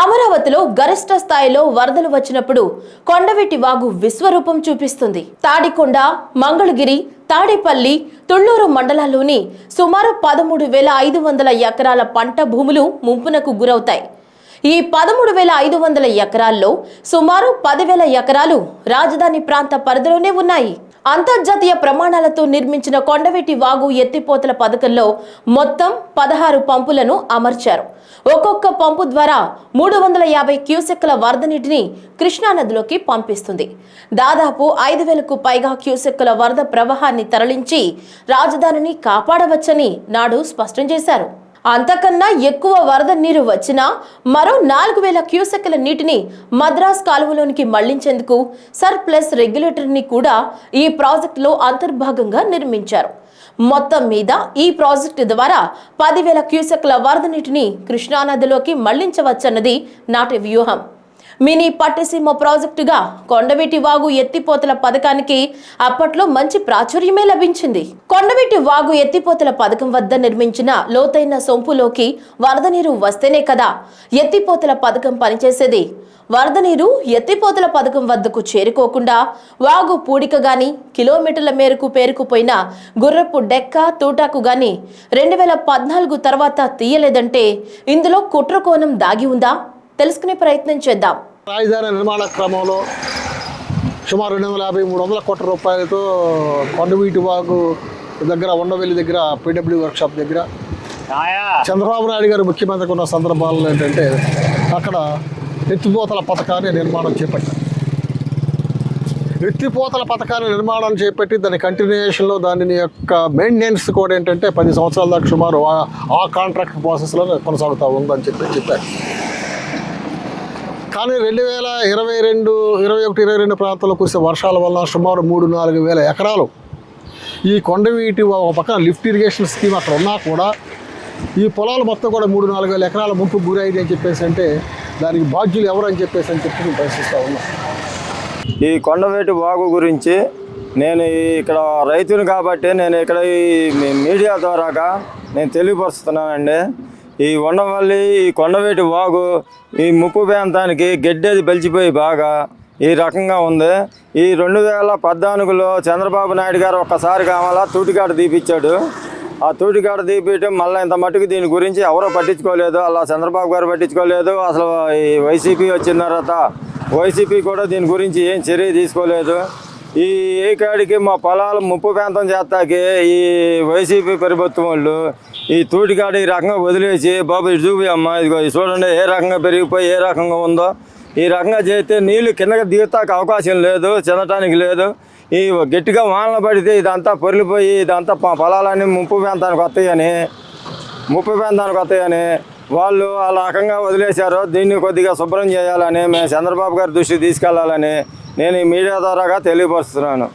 అమరావతిలో గరిష్ట స్థాయిలో వరదలు వచ్చినప్పుడు కొండవీటి వాగు విశ్వరూపం చూపిస్తుంది. తాడికొండ మంగళగిరి తాడేపల్లి తుళ్ళూరు మండలాల్లోని సుమారు పదమూడు వేల ఐదు వందల ఎకరాల పంట భూములు ముంపునకు గురవుతాయి. ఈ పదమూడు వేల ఐదు వందల ఎకరాల్లో సుమారు పదివేల ఎకరాలు రాజధాని ప్రాంత పరిధిలోనే ఉన్నాయి. అంతర్జాతీయ ప్రమాణాలతో నిర్మించిన కొండవీటి వాగు ఎత్తిపోతల పథకంలో మొత్తం పదహారు పంపులను అమర్చారు. ఒక్కొక్క పంపు ద్వారా మూడు వందల యాభై క్యూసెక్ల వరద నీటిని కృష్ణానదిలోకి పంపిస్తుంది. దాదాపు ఐదు వేలకు పైగా క్యూసెక్కుల వరద ప్రవాహాన్ని తరలించి రాజధానిని కాపాడవచ్చని నాడు స్పష్టం చేశారు. అంతకన్నా ఎక్కువ వరద నీరు వచ్చినా మరో నాలుగు వేల క్యూసెక్ల నీటిని మద్రాస్ కాలువలోనికి మళ్ళించేందుకు సర్ప్లస్ రెగ్యులేటర్ని కూడా ఈ ప్రాజెక్టులో అంతర్భాగంగా నిర్మించారు. మొత్తం మీద ఈ ప్రాజెక్టు ద్వారా పదివేల క్యూసెక్ల వరద నీటిని కృష్ణానదిలోకి మళ్ళించవచ్చన్నది నాటి వ్యూహం. మినీ పట్టిసీమ ప్రాజెక్టుగా కొండవీటి వాగు ఎత్తిపోతల పథకానికి అప్పట్లో మంచి ప్రాచుర్యమే లభించింది. కొండవీటి వాగు ఎత్తిపోతల పథకం వద్ద నిర్మించిన లోతైన సొంపులోకి వరద నీరు వస్తేనే కదా ఎత్తిపోతల పథకం పనిచేసేది. వరద నీరు ఎత్తిపోతల పథకం వద్దకు చేరుకోకుండా వాగు పూడిక గాని కిలోమీటర్ల మేరకు పేరుకుపోయిన గుర్రపు డెక్క తూటాకు గాని రెండు వేల పద్నాలుగు తర్వాత తీయలేదంటే ఇందులో కుట్రకోణం దాగి ఉందా? తెలుసుకునే ప్రయత్నం చేద్దాం. రాజధాని నిర్మాణ క్రమంలో సుమారు రెండు వందల యాభై మూడు వందల కోట్ల రూపాయలతో కొండవీటి వాగు దగ్గర ఉండవెల్లి దగ్గర పీడబ్ల్యూ వర్క్షాప్ దగ్గర. చంద్రబాబు నాయుడు గారు ముఖ్యమంత్రికి ఉన్న సందర్భాల్లో ఏంటంటే అక్కడ ఎత్తిపోతల పథకాన్ని నిర్మాణం చేపట్టారు. ఎత్తిపోతల పథకాన్ని నిర్మాణం చేపట్టి దాని కంటిన్యూషన్లో దాని యొక్క మెయింటెనెన్స్ కూడా ఏంటంటే పది సంవత్సరాల దాకా సుమారు ఆ- ఆ కాంట్రాక్ట్ ప్రాసెస్లో కొనసాగుతూ ఉందని చెప్పి చెప్పారు. కానీ రెండు వేల ఇరవై రెండు ఇరవై ఒకటి ఇరవై రెండు ప్రాంతాల్లో కురిసే వర్షాల వల్ల సుమారు మూడు నాలుగు వేల ఎకరాలు ఈ కొండవీటి ఒక పక్కన లిఫ్ట్ ఇరిగేషన్ స్కీమ్ అక్కడ ఉన్నా కూడా ఈ పొలాలు మొత్తం కూడా మూడు నాలుగు వేల ఎకరాల ముంపు గురైంది అని చెప్పేసి అంటే దానికి బాధ్యులు ఎవరు అని చెప్పేసి అని చెప్పి ప్రశ్నిస్తూ ఉన్నాం. ఈ కొండవేటి వాగు గురించి నేను ఇక్కడ రైతుని కాబట్టి నేను ఇక్కడ ఈ మీడియా ద్వారాగా నేను తెలియపరుస్తున్నానండి. ఈ ఉండవల్లి ఈ కొండవేటి వాగు ఈ ముప్పు ప్రాంతానికి గడ్డేది బలిచిపోయి బాగా ఈ రకంగా ఉంది. ఈ రెండు వేల పద్నాలుగులో చంద్రబాబు నాయుడు గారు ఒక్కసారి కావాలా తూటికాడ తీపిచ్చాడు. ఆ తూటికాడ తీపియటం మళ్ళీ ఇంత మటుకు దీని గురించి ఎవరో పట్టించుకోలేదు. అలా చంద్రబాబు గారు పట్టించుకోలేదు. అసలు ఈ వైసీపీ వచ్చిన తర్వాత వైసీపీ కూడా దీని గురించి ఏం చర్య తీసుకోలేదు. ఈ ఏకాడికి మా పొలాలు ముప్పు ప్రాంతం చేస్తాకి ఈ వైసీపీ ప్రభుత్వం వాళ్ళు ఈ తూటికాడ ఈ రకంగా వదిలేసి బాబు ఇటు చూపి అమ్మ ఇదిగో చూడండి ఏ రకంగా పెరిగిపోయి ఏ రకంగా ఉందో. ఈ రకంగా చేస్తే నీళ్ళు కిందకి దిగుతాక అవకాశం లేదు చెందటానికి లేదు. ఈ గట్టిగా వానలు పడితే ఇదంతా పొరిలిపోయి ఇదంతా పొలాలన్నీ ముప్పు ప్రాంతానికి వస్తాయని ముప్పు ప్రాంతానికి వస్తాయని వాళ్ళు ఆ రకంగా వదిలేశారు. దీన్ని కొద్దిగా శుభ్రం చేయాలని మేము చంద్రబాబు గారి దృష్టికి తీసుకెళ్ళాలని నేను ఈ మీడియా ద్వారాగా తెలియపరుస్తున్నాను.